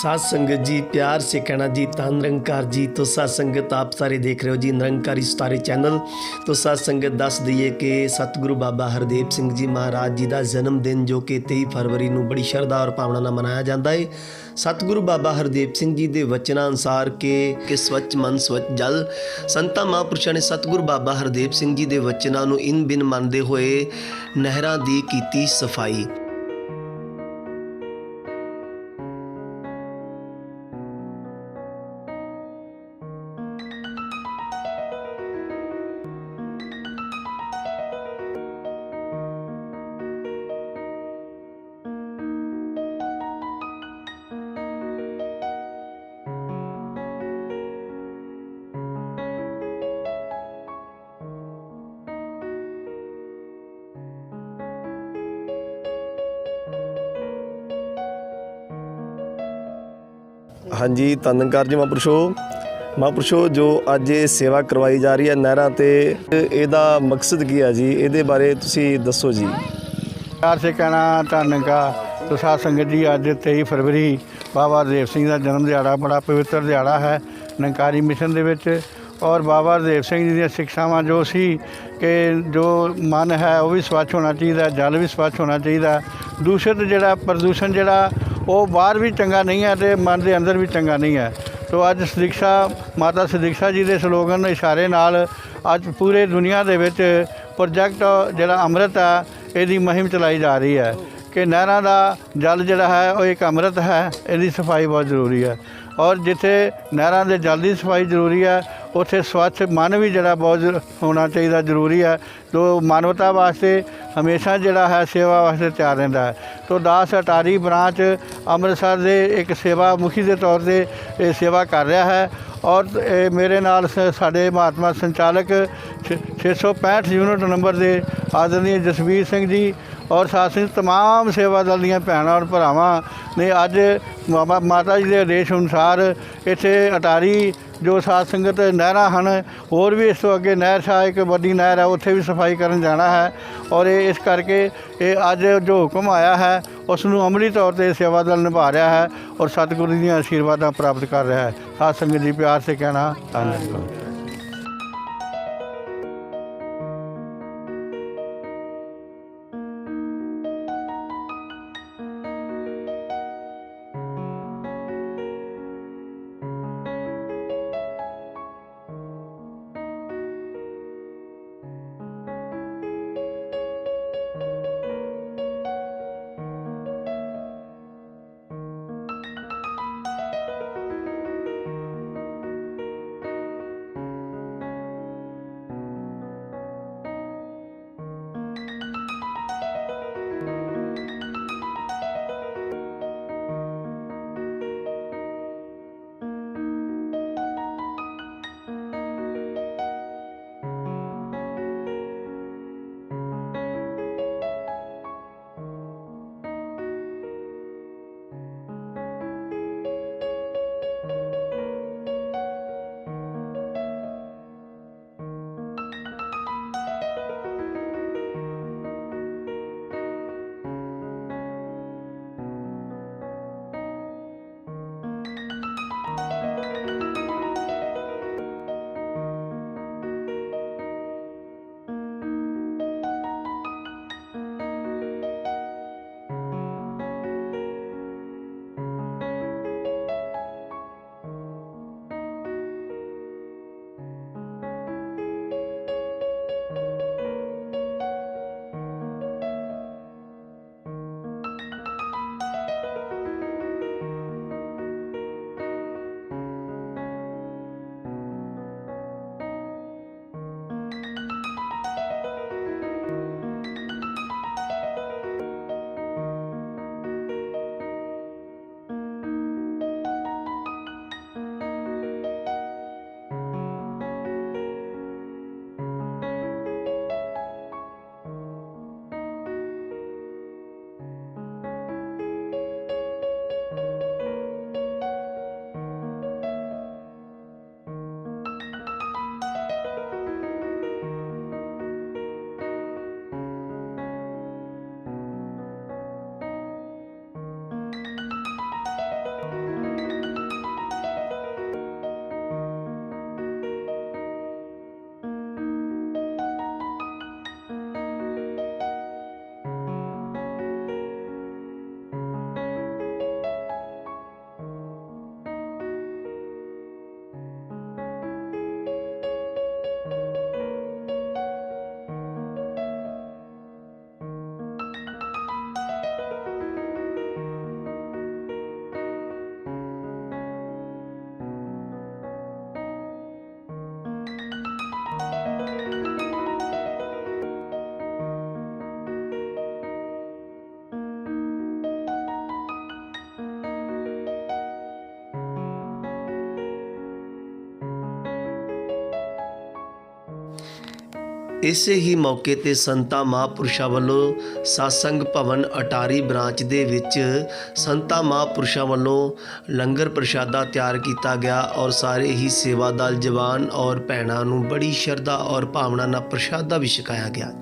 ਸਾਧ ਸੰਗਤ ਜੀ, ਪਿਆਰ ਸੇ ਕਹਿਣਾ ਜੀ, ਤਾਂ ਨਿਰੰਕਾਰ ਜੀ। ਤੋਂ ਸਾਧ ਸੰਗਤ ਆਪ ਸਾਰੇ ਦੇਖ ਰਹੇ ਹੋ ਜੀ, ਨਿਰੰਕਾਰੀ ਸਤਾਰੇ ਚੈਨਲ। ਤੋਂ ਸਾਧ ਸੰਗਤ ਦੱਸ ਦਈਏ ਕਿ ਸਤਿਗੁਰੂ ਬਾਬਾ ਹਰਦੇਵ ਸਿੰਘ ਜੀ ਮਹਾਰਾਜ ਜੀ ਦਾ ਜਨਮ ਦਿਨ ਜੋ ਕਿ 23 ਫਰਵਰੀ ਨੂੰ ਬੜੀ ਸ਼ਰਧਾ ਔਰ ਭਾਵਨਾ ਨਾਲ ਮਨਾਇਆ ਜਾਂਦਾ ਹੈ ਸਤਿਗੁਰੂ ਬਾਬਾ ਹਰਦੇਵ ਸਿੰਘ ਜੀ ਦੇ ਵਚਨਾਂ ਅਨੁਸਾਰ ਕਿ ਕਿ ਸਵੱਚ ਮਨ ਸਵੱਚ ਜਲ। ਸੰਤਾਂ ਮਹਾਂਪੁਰਸ਼ਾਂ ਨੇ ਸਤਿਗੁਰੂ ਬਾਬਾ ਹਰਦੇਵ ਸਿੰਘ ਜੀ ਦੇ ਵਚਨਾਂ ਨੂੰ ਇਨ ਬਿਨ ਮੰਨਦੇ ਹੋਏ ਨਹਿਰਾਂ ਦੀ ਕੀਤੀ ਸਫ਼ਾਈ। ਹਾਂਜੀ, ਧੰਨਕਾਰ ਜੀ ਮਹਾਂਪੁਰਸ਼ੋ। ਮਹਾਂਪੁਰਸ਼ੋ, ਜੋ ਅੱਜ ਇਹ ਸੇਵਾ ਕਰਵਾਈ ਜਾ ਰਹੀ ਹੈ ਨਹਿਰਾਂ ਤੇ, ਇਹਦਾ ਮਕਸਦ ਕੀ ਹੈ ਜੀ? ਇਹਦੇ ਬਾਰੇ ਤੁਸੀਂ ਦੱਸੋ ਜੀ। ਪਿਆਰ ਸੇ ਕਹਿਣਾ ਧੰਨਕਾ ਤੋ ਸਾਧ ਸੰਗਤ ਜੀ, ਅੱਜ 23 ਫਰਵਰੀ, ਬਾਬਾ ਦੇਵ ਸਿੰਘ ਦਾ ਜਨਮ ਦਿਹਾੜਾ ਬੜਾ ਪਵਿੱਤਰ ਦਿਹਾੜਾ ਹੈ ਨੰਕਾਰੀ ਮਿਸ਼ਨ ਦੇ ਵਿੱਚ। ਔਰ ਬਾਬਾ ਦੇਵ ਸਿੰਘ ਜੀ ਦੀਆਂ ਸਿੱਖਿਆਵਾਂ ਜੋ ਸੀ ਕਿ ਜੋ ਮਨ ਹੈ, ਉਹ ਵੀ ਸਵੱਛ ਹੋਣਾ ਚਾਹੀਦਾ, ਜਲ ਵੀ ਸਵੱਛ ਹੋਣਾ ਚਾਹੀਦਾ। ਦੂਸ਼ਿਤ ਜਿਹੜਾ, ਪ੍ਰਦੂਸ਼ਣ ਜਿਹੜਾ ਉਹ ਬਾਹਰ ਵੀ ਚੰਗਾ ਨਹੀਂ ਹੈ ਤੇ ਮਨ ਦੇ ਅੰਦਰ ਵੀ ਚੰਗਾ ਨਹੀਂ ਹੈ। ਸੋ ਅੱਜ ਸਦੀਕਸ਼ਾ, ਮਾਤਾ ਸਦੀਕਸ਼ਾ ਜੀ ਦੇ ਸਲੋਗਨ ਇਸ਼ਾਰੇ ਨਾਲ ਅੱਜ ਪੂਰੇ ਦੁਨੀਆ ਦੇ ਵਿੱਚ ਪ੍ਰੋਜੈਕਟ ਜਿਹੜਾ ਅੰਮ੍ਰਿਤ ਆ, ਇਹਦੀ ਮੁਹਿੰਮ ਚਲਾਈ ਜਾ ਰਹੀ ਹੈ ਕਿ ਨਹਿਰਾਂ ਦਾ ਜਲ ਜਿਹੜਾ ਹੈ, ਉਹ ਇੱਕ ਅੰਮ੍ਰਿਤ ਹੈ, ਇਹਦੀ ਸਫ਼ਾਈ ਬਹੁਤ ਜ਼ਰੂਰੀ ਹੈ। ਔਰ ਜਿੱਥੇ ਨਹਿਰਾਂ ਦੇ ਜਲ ਦੀ ਸਫ਼ਾਈ ਜ਼ਰੂਰੀ ਹੈ, ਉੱਥੇ ਸਵੱਛ ਮਨ ਵੀ ਜਿਹੜਾ ਬਹੁਤ ਜ਼ਰੂ- ਹੋਣਾ ਚਾਹੀਦਾ, ਜ਼ਰੂਰੀ ਹੈ। ਜੋ ਮਾਨਵਤਾ ਵਾਸਤੇ ਹਮੇਸ਼ਾ ਜਿਹੜਾ ਹੈ, ਸੇਵਾ ਵਾਸਤੇ ਤਿਆਰ ਰਹਿੰਦਾ ਹੈ। ਤੋਂ ਦਾਸ ਅਟਾਰੀ ਬ੍ਰਾਂਚ ਅੰਮ੍ਰਿਤਸਰ ਦੇ ਇੱਕ ਸੇਵਾ ਮੁਖੀ ਦੇ ਤੌਰ ਤੇ ਇਹ ਸੇਵਾ ਕਰ ਰਿਹਾ ਹੈ ਔਰ ਇਹ ਮੇਰੇ ਨਾਲ ਸ- ਸਾਡੇ ਮਹਾਤਮਾ ਸੰਚਾਲਕ ਛੇ- 665 ਯੂਨਿਟ ਨੰਬਰ ਦੇ ਆਦਰਨੀय ਜਸਵੀਰ ਸਿੰਘ ਜੀ ਔਰ ਸਾਥੀ ਤਮਾਮ ਸੇਵਾ ਦਲ ਦੀਆਂ ਭੈਣਾਂ ਔਰ ਭਰਾਵਾਂ ਨੇ ਅੱਜ ਬਾਬਾ ਮਾਤਾ ਜੀ ਦੇ ਆਦੇਸ਼ ਅਨੁਸਾਰ ਇੱਥੇ ਅਟਾਰੀ ਜੋ ਸਾਧ ਸੰਗਤ ਨਹਿਰਾਂ ਹਨ, ਹੋਰ ਵੀ ਇਸ ਤੋਂ ਅੱਗੇ ਨਹਿਰ ਸ਼ਾਹ, ਇੱਕ ਵੱਡੀ ਨਹਿਰ ਹੈ, ਉੱਥੇ ਵੀ ਸਫ਼ਾਈ ਕਰਨ ਜਾਣਾ ਹੈ। ਔਰ ਇਹ ਇਸ ਕਰਕੇ ਇਹ ਅੱਜ ਜੋ ਹੁਕਮ ਆਇਆ ਹੈ, ਉਸ ਨੂੰ ਅਮਲੀ ਤੌਰ ਤੇ ਸੇਵਾ ਦਲ ਨਿਭਾ ਰਿਹਾ ਹੈ ਔਰ ਸਤਿਗੁਰੂ ਦੀਆਂ ਆਸ਼ੀਰਵਾਦਾਂ ਪ੍ਰਾਪਤ ਕਰ ਰਿਹਾ ਹੈ। ਸਾਧ ਸੰਗਤ ਜੀ, ਪਿਆਰ ਸੇ ਕਹਿਣਾ ਧੰਨਵਾਦ। ਇਸੇ ਹੀ ਮੌਕੇ ਤੇ ਸੰਤਾ ਮਹਾਂਪੁਰਸ਼ਾਂ ਵੱਲੋਂ ਸਾਸੰਗ ਭਵਨ ਅਟਾਰੀ ਬ੍ਰਾਂਚ ਦੇ ਵਿੱਚ ਸੰਤਾ ਮਹਾਂਪੁਰਸ਼ਾਂ ਵੱਲੋਂ ਲੰਗਰ ਪ੍ਰਸ਼ਾਦਾ ਤਿਆਰ ਕੀਤਾ ਗਿਆ ਔਰ ਸਾਰੇ ਹੀ ਸੇਵਾਦਾਰ ਜਵਾਨ ਔਰ ਭੈਣਾਂ ਨੂੰ ਬੜੀ ਸ਼ਰਧਾ ਔਰ ਭਾਵਨਾ ਨਾਲ ਪ੍ਰਸ਼ਾਦਾ ਵੀ ਛਕਾਇਆ ਗਿਆ।